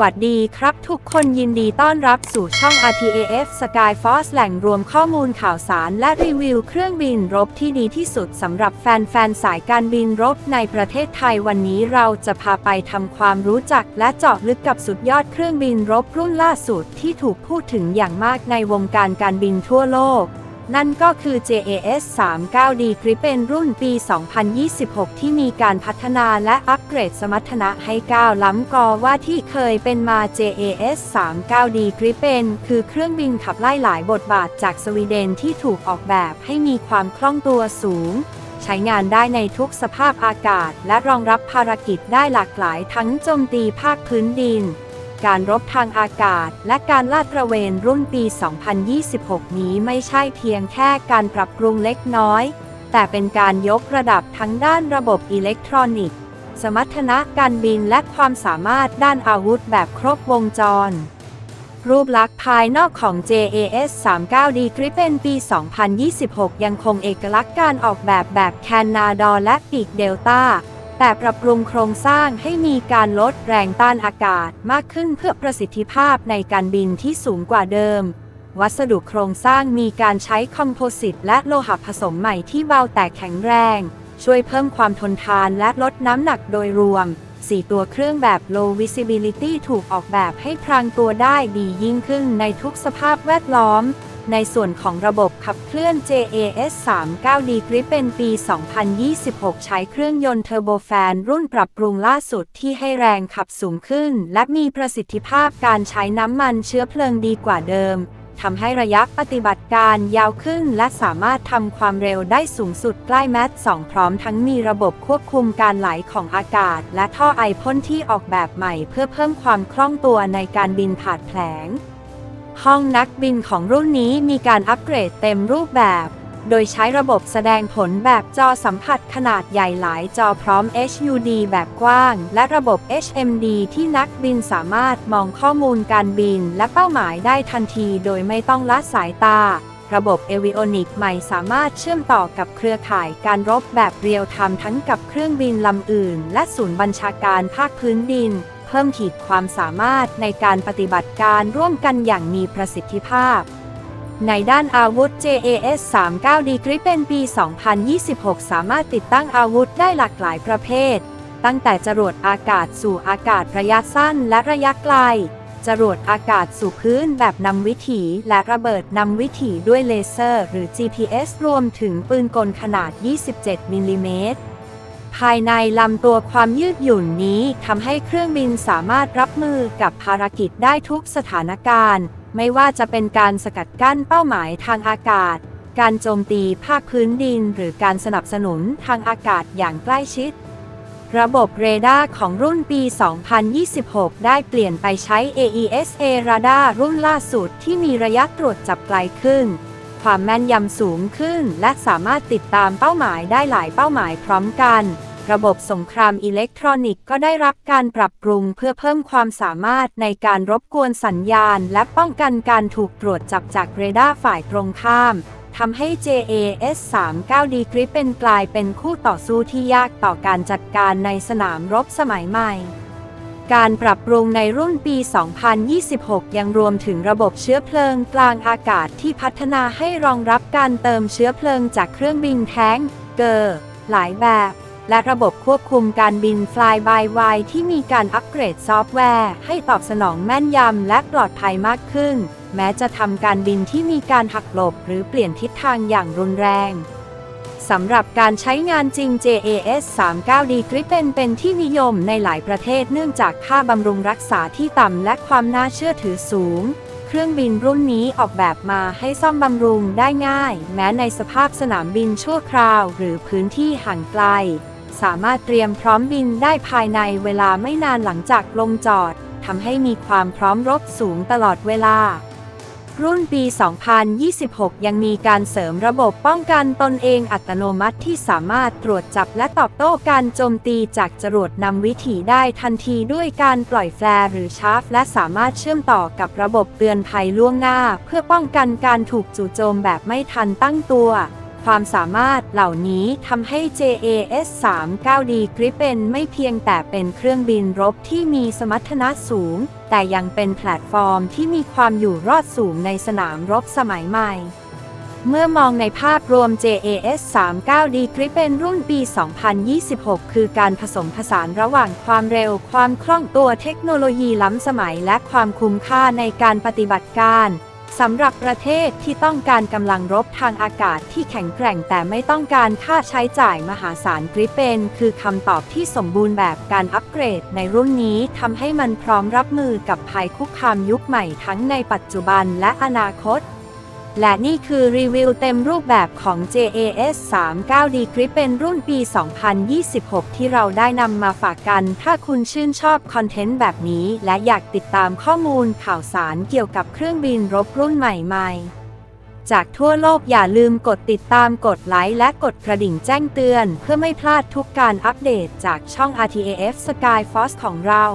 วัสดีครับทุกคนยินดีต้อนรับสู่ช่อง RTAF Sky Force แหล่งรวมข้อมูลข่าวสารและรีวิวเครื่องบินรบที่ดีที่สุดสำหรับแฟนๆ สายการบินรบในประเทศไทยวันนี้เราจะพาไปทำความรู้จักและเจาะลึกกับสุดยอดเครื่องบินรบรุ่นล่าสุดที่ถูกพูดถึงอย่างมากในวงการการบินทั่วโลก นั่นก็คือ JAS 39D Gripen รุ่นปี 2026 ที่มีการพัฒนาและอัปเกรดสมรรถนะให้ก้าวล้ำกอว่าที่เคยเป็นมา JAS 39D Gripen คือเครื่องบินขับไล่หลายบทบาทจากสวีเดนที่ถูกออกแบบให้มีความคล่องตัวสูง ใช้งานได้ในทุกสภาพอากาศ และรองรับภารกิจได้หลากหลายทั้งโจมตีภาคพื้นดิน การรบทางอากาศ และการลาดตระเวนรุ่นปี 2026 นี้ไม่ใช่เพียงแค่การปรับปรุงเล็กน้อย แต่เป็นการยกระดับทั้งด้านระบบอิเล็กทรอนิกส์ สมรรถนะการบินและความสามารถด้านอาวุธแบบครบวงจรรูปลักษณ์ภายนอกของ JAS 39D Gripen ปี 2026 ยังคงเอกลักษณ์การออกแบบแบบแคนนาดอและปีกเดลต้า แต่ปรับปรุงโครงสร้างให้มีการลดแรงต้านอากาศมากขึ้นเพื่อประสิทธิภาพในการบินที่สูงกว่าเดิม วัสดุโครงสร้างมีการใช้คอมโพสิตและโลหะผสมใหม่ที่เบาแต่แข็งแรง ช่วยเพิ่มความทนทานและลดน้ำหนักโดยรวม 4 ตัวเครื่องแบบ Low Visibility ถูกออกแบบให้พรางตัวได้ดียิ่งขึ้นในทุกสภาพแวดล้อม ในส่วนของระบบขับเคลื่อน JAS 39D Gripen ปี 2026 ใช้เครื่องยนต์เทอร์โบแฟนรุ่นปรับปรุงล่าสุดที่ให้แรงขับสูงขึ้น และมีประสิทธิภาพการใช้น้ำมันเชื้อเพลิงดีกว่าเดิมทำให้ระยะปฏิบัติการยาวขึ้น และสามารถทำความเร็วได้สูงสุดใกล้แมท2พร้อมทั้งมีระบบควบคุมการไหลของอากาศ และท่อไอพ่นที่ออกแบบใหม่ เพื่อเพิ่มความคล่องตัวในการบินผ่านแผลง ห้องนักบินของรุ่นนี้มีการอัปเกรดเต็มรูปแบบ โดยใช้ระบบแสดงผลแบบจอสัมผัสขนาดใหญ่หลายจอพร้อม HUD แบบกว้าง และระบบ HMD ที่นักบินสามารถมองข้อมูลการบินและเป้าหมายได้ทันทีโดยไม่ต้องละสายตา ระบบเอวิโอนิกใหม่สามารถเชื่อมต่อกับเครือข่ายการรบแบบเรียลไทม์ทั้งกับเครื่องบินลำอื่น และศูนย์บัญชาการภาคพื้นดิน พิ่มขีดความสามารถในการปฏิบัติการร่วมกันอย่างมีประสิทธิภาพ ในด้านอาวุธ JAS 39D Gripen ปี 2026 สามารถติดตั้งอาวุธได้หลากหลายประเภท ตั้งแต่จรวดอากาศสู่อากาศระยะสั้นและระยะไกล จรวดอากาศสู่พื้นแบบนำวิถีและระเบิดนำวิถีด้วยเลเซอร์ หรือ GPS รวมถึงปืนกลขนาด 27 มิลลิเมตร ภายในลำตัวความยืดหยุ่นนี้ทำให้เครื่องบินสามารถรับมือกับภารกิจได้ทุกสถานการณ์ ไม่ว่าจะเป็นการสกัดกั้นเป้าหมายทางอากาศ การโจมตีภาคพื้นดิน หรือการสนับสนุนทางอากาศอย่างใกล้ชิด ระบบเรดาร์ของรุ่นปี 2026 ได้เปลี่ยนไปใช้ AESA รดาร์รุ่นล่าสุดที่มีระยะตรวจจับไกลขึ้นความแม่นยำสูงขึ้น และสามารถติดตามเป้าหมายได้หลายเป้าหมายพร้อมกัน ระบบสงครามอิเล็กทรอนิกส์ก็ได้รับการปรับปรุงเพื่อเพิ่มความสามารถในการรบกวนสัญญาณ และป้องกันการถูกตรวจจับจากเรดาร์ฝ่ายตรงข้ามทำให้ JAS 39D Gripen กลายเป็นคู่ต่อสู้ที่ยากต่อการจัดการในสนามรบสมัยใหม่ การปรับปรุงในรุ่นปี 2026 ยังรวมถึงระบบเชื้อเพลิงกลางอากาศที่พัฒนาให้รองรับการเติมเชื้อเพลิงจากเครื่องบินแท้ง เกอร์หลายแบบ และระบบควบคุมการบิน Fly by Wire ที่มีการอัปเกรดซอฟต์แวร์ ให้ตอบสนองแม่นยำและปลอดภัยมากขึ้น แม้จะทำการบินที่มีการหักหลบหรือเปลี่ยนทิศทางอย่างรุนแรงสำหรับการใช้งานจริง JAS 39D Gripen เป็นที่นิยมในหลายประเทศเนื่องจากค่าบำรุงรักษาที่ต่ำและความน่าเชื่อถือสูง เครื่องบินรุ่นนี้ออกแบบมาให้ซ่อมบำรุงได้ง่าย แม้ในสภาพสนามบินชั่วคราวหรือพื้นที่ห่างไกล สามารถเตรียมพร้อมบินได้ภายในเวลาไม่นานหลังจากลงจอดทำให้มีความพร้อมรบสูงตลอดเวลา รุ่นปี 2026 ยังมีการเสริมระบบป้องกันตนเองอัตโนมัติที่สามารถตรวจจับและตอบโต้การโจมตีจากจรวดนำวิถีได้ทันทีด้วยการปล่อยแฟร์หรือชาร์ฟและสามารถเชื่อมต่อกับระบบเตือนภัยล่วงหน้า เพื่อป้องกันการถูกจู่โจมแบบไม่ทันตั้งตัว ความสามารถเหล่านี้ทำให้ JAS 39D Gripen ไม่เพียงแต่เป็นเครื่องบินรบที่มีสมรรถนะสูง แต่ยังเป็นแพลตฟอร์มที่มีความอยู่รอดสูงในสนามรบสมัยใหม่เมื่อมองในภาพรวม JAS 39D Gripen รุ่นปี 2026 คือการผสมผสานระหว่างความเร็ว ความคล่องตัวเทคโนโลยีล้ำสมัยและความคุ้มค่าในการปฏิบัติการ สำหรับประเทศที่ต้องการกำลังรบทางอากาศที่แข็งแกร่งแต่ไม่ต้องการค่าใช้จ่ายมหาศาลกริปเปนคือคำตอบที่สมบูรณ์แบบการอัปเกรดในรุ่นนี้ทำให้มันพร้อมรับมือกับภัยคุกคามยุคใหม่ทั้งในปัจจุบันและอนาคต และนี่คือรีวิวเต็มรูปแบบของ JAS 39D Gripen รุ่นปี 2026 ที่เราได้นำมาฝากกัน ถ้าคุณชื่นชอบคอนเทนต์แบบนี้ และอยากติดตามข้อมูลข่าวสารเกี่ยวกับเครื่องบินรบรุ่นใหม่ๆ จากทั่วโลกอย่าลืมกดติดตามกดไลค์และกดกระดิ่งแจ้งเตือน เพื่อไม่พลาดทุกการอัปเดตจากช่อง RTAF Sky Force ของเรา